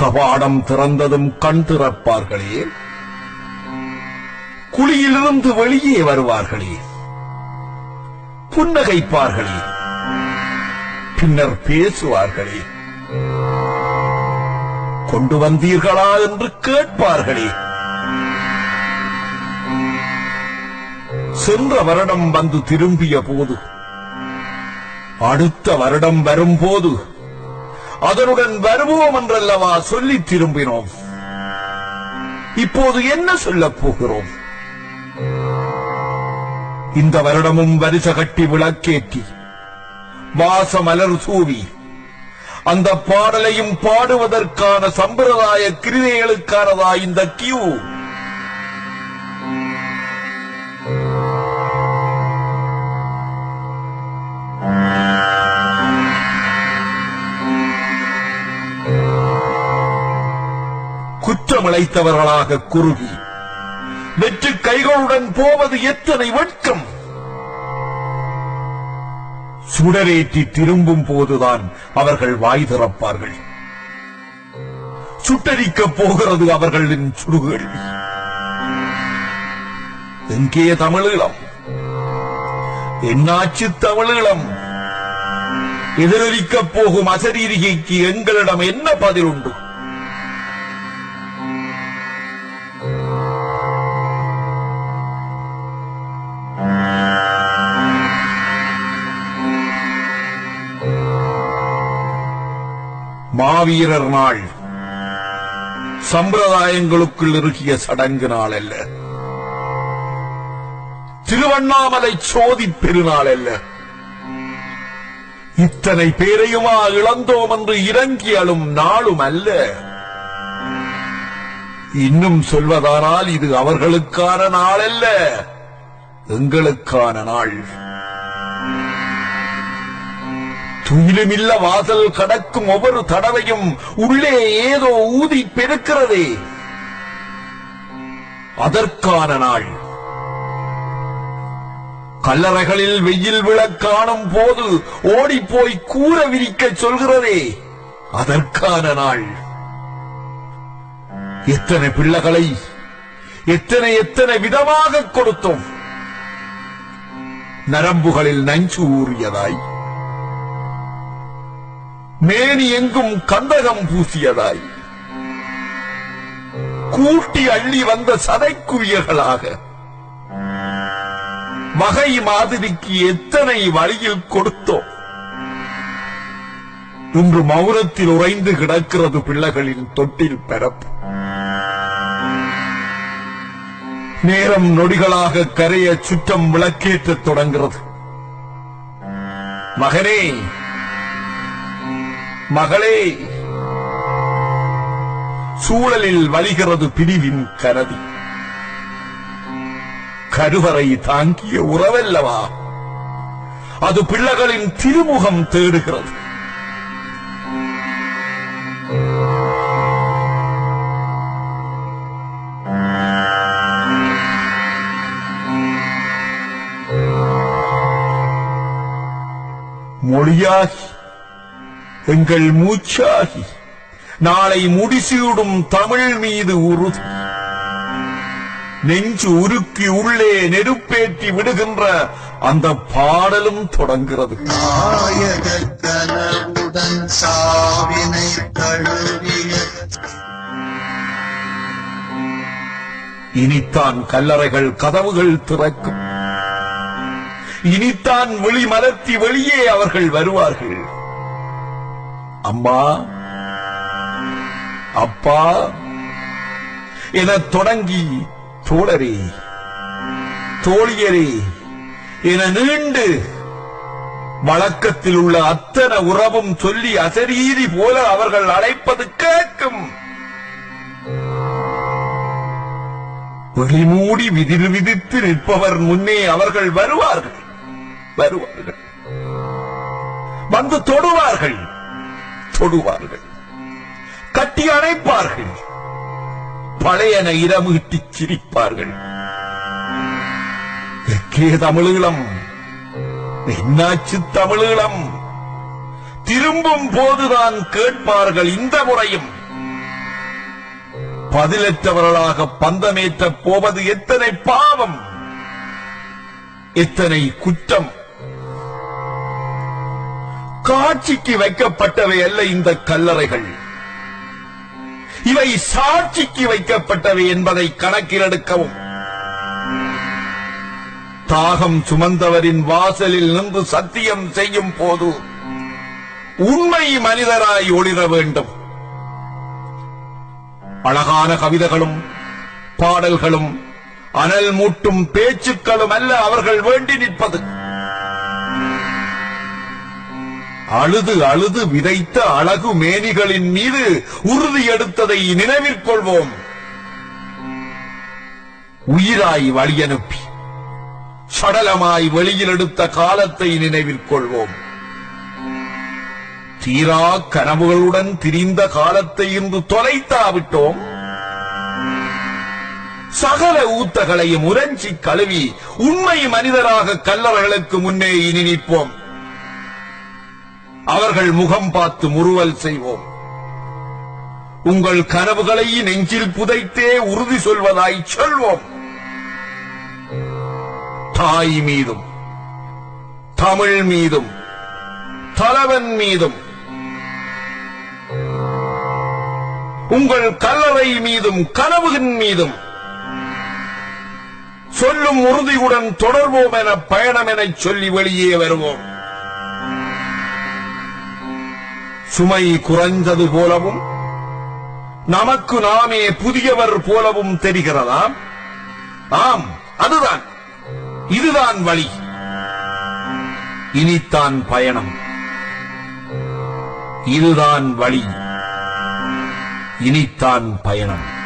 கபாடம் திறந்ததும் கண் திறப்பார்களே. குழியிலிருந்து வெளியே வருவார்களே. புன்னகைப்பார்களே. பின்னர் பேசுவார்களே. கொண்டு வந்தீர்களா என்று கேட்பார்களே. சென்ற வருடம் வந்து திரும்பிய போது அடுத்த வருடம் வரும்போது அதனுடன் வருவோம் என்றல்லவா சொல்லி திரும்பினோம். இப்போது என்ன சொல்லப் போகிறோம்? இந்த வருடமும் வரிச கட்டி விளக்கேற்றி வாச மலர் சூவி அந்த பாடலையும் பாடுவதற்கான சம்பிரதாய கிரிதைகளுக்கானதா இந்த கியூ? முத்தமிழைத்தவர்களாக குறுகி. வெற்று கைகளுடன் போவது எத்தனை வெட்கம்? சுடரேற்றி திரும்பும் போதுதான் அவர்கள் வாய் திறப்பார்கள். சுட்டரிக்கப் போகிறது அவர்களின் சுடுகேள்வி எங்கே தமிழீழம் என்னாச்சு தமிழீழம் எதிரொலிக்கப் போகும் அசரீரிகைக்கு எங்களிடம் என்ன பதில் உண்டு மாவீரர் நாள். சம்பிரதாயங்களுக்குள் இருக்கிய சடங்கு நாள் அல்ல. திருவண்ணாமலை சோதி பெருநாள் அல்ல. இத்தனை பேரையுமா இழந்தோம் என்று இறங்கி அழும் நாளும் அல்ல. இன்னும் சொல்வதானால் இது அவர்களுக்கான நாள் அல்ல. எங்களுக்கான நாள். துயிலுமில்ல வாசல் கடக்கும் ஒவ்வொரு தடவையும் உள்ளே ஏதோ ஊதி பெருக்கிறதே. அதற்கான நாள். கல்லறைகளில் வெயில் விழ காணும் போது ஓடிப்போய் கூற விரிக்க சொல்கிறதே. அதற்கான நாள். எத்தனை பிள்ளைகளை எத்தனை எத்தனை விதமாக கொடுத்தோம். நரம்புகளில் நஞ்சு ஊறியதாய் மேனி எங்கும் கந்தகம் பூசியதாய். கூட்டி அள்ளி வந்த சதைக்குவியர்களாக. மகை மாதிரிக்கு எத்தனை வழியில் கொடுத்தோம் இன்று மௌனத்தில் உறைந்து கிடக்கிறது பிள்ளைகளின் தொட்டில் பிறப்பு. நேரம் நொடிகளாக கரைய சுற்றம் விளக்கேற்றத் தொடங்கிறது. மகனே மகளே சூழலில் வலிகிறது பிரிவின் கரதி கருவறை தாங்கிய உறவல்லவா? அது பிள்ளைகளின் திருமுகம் தேடுகிறது. மொழியாகி எங்கள் மூச்சாகி நாளை முடிசூடும் தமிழ் மீது உறுதி நெஞ்சு உருக்கி உள்ளே நெருப்பேற்றி விடுகின்ற அந்த பாடலும் தழுவிய. இனித்தான் கல்லறைகள் கதவுகள் திறக்கும். இனித்தான் வெளி மலர்த்தி வெளியே அவர்கள் வருவார்கள். அம்மா அப்பா என தொடங்கி தோழரே தோழியரே என நீண்டு வழக்கத்தில் உள்ள அத்தனை உறவும் சொல்லி அசரீரி போல அவர்கள் அழைப்பது கேட்கும். வெளிமூடி விதிர் விதித்து நிற்பவர் முன்னே அவர்கள் வருவார்கள் வருவார்கள். வந்து தொடுவார்கள். தொடுவார்கள் கட்டி அணைப்பார்கள். பழையன இரமுகிட்டு சிரிப்பார்கள். எக்கே தமிழீழம் என்னாச்சு தமிழீழம். திரும்பும் போதுதான் கேட்பார்கள் இந்த முறையும். பதிலற்றவர்களாக பந்தமேற்ற போவது எத்தனை பாவம். எத்தனை குற்றம். காட்சிக்கு வைக்கப்பட்டவை அல்ல இந்த கல்லறைகள். இவை சாட்சிக்கு வைக்கப்பட்டவை என்பதை கணக்கில் எடுக்கவும் தாகம் சுமந்தவரின் வாசலில் நின்று சத்தியம் செய்யும் போது உண்மை மனிதராய் ஒளிர வேண்டும். அழகான கவிதைகளும் பாடல்களும் அனல் மூட்டும் பேச்சுக்களும் அல்ல அவர்கள் வேண்டி நிற்பது. அழுது அழுது விதைத்த அழகு மேனிகளின் மீது உறுதி எடுத்ததை நினைவிற்கொள்வோம் உயிராய் வழியனுப்பி சடலமாய் வெளியில் எடுத்த காலத்தை நினைவிற்கொள்வோம் தீரா கனவுகளுடன் திரிந்த காலத்தை இன்று தொலைத்தாவிட்டோம். சகல ஊத்தகளையும் உறைஞ்சி கழுவி உண்மை மனிதராக கல்லறைகளுக்கு முன்னே இனி நிற்போம். அவர்கள் முகம் பார்த்து முறுவல் செய்வோம். உங்கள் கனவுகளை நெஞ்சில் புதைத்தே உறுதி சொல்வதாய் சொல்வோம். தாய் மீதும் தமிழ் மீதும் தலைவன் மீதும் உங்கள் கல்லறை மீதும் கனவுகின் மீதும் சொல்லும் உறுதியுடன் தொடர்வோம் என பயணம் என சொல்லி வெளியே வருவோம். சுமை குறைந்தது போலவும் நமக்கு நாமே புதியவர் போலவும் தெரிகிறதா? ஆம் அதுதான். இதுதான் வழி. இனித்தான் பயணம். இதுதான் வழி. இனித்தான் பயணம்.